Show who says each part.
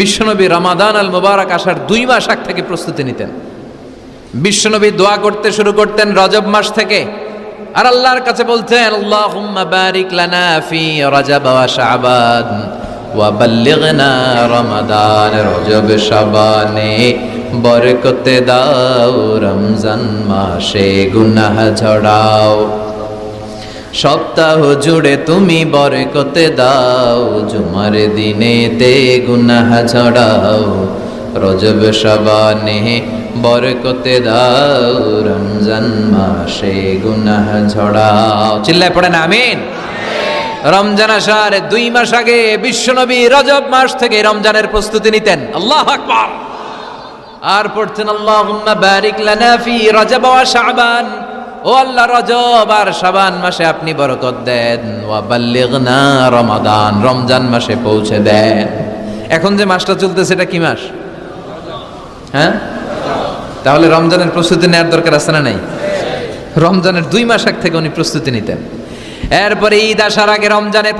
Speaker 1: বিশ্বনবী রমাদান আল মুবারক আসার দুই মাস আগ থেকে প্রস্তুতি নিতেন। বিশ্বনবী দোয়া করতে শুরু করতেন রজব মাস থেকে। আর আল্লাহর কাছে বলতেন বাল্লিগনা রমাদান বরকতে দাও রমজান মাসে গুনাহ ঝড়াও। সপ্তাহ জুড়ে তুমি বরকতে দাও, জুমার দিনেতে গুনাহ ঝড়াও রজব শাবানে বরকতে দাও, রমজান মাসে গুনাহ ঝড়াও চিল্লায় পড়ে না, আমিন? রমজান আসার দুই মাস আগে বিশ্বনবী রজব মাস থেকে রমজানের প্রস্তুতি নিতেন। আল্লাহ আকবার। আর পড়তেন, আল্লাহুম্মা বারিক লানা ফি রজব ওয়া শাবান। ও আল্লাহ রজব, আর শাবান মাসে আপনি বরকত দেন। ওয়াবাল্লিগনা রমাদান, রমজান মাসে পৌঁছে দেন। এখন যে মাসটা চলতেছে, এটা কি মাস? হ্যাঁ? তাহলে রমজানের প্রস্তুতি নেওয়ার দরকার আছে না নাই? রমজানের দুই মাস আগ থেকে উনি প্রস্তুতি নিতেন। এরপরে ঈদ আসার আগে রমজানের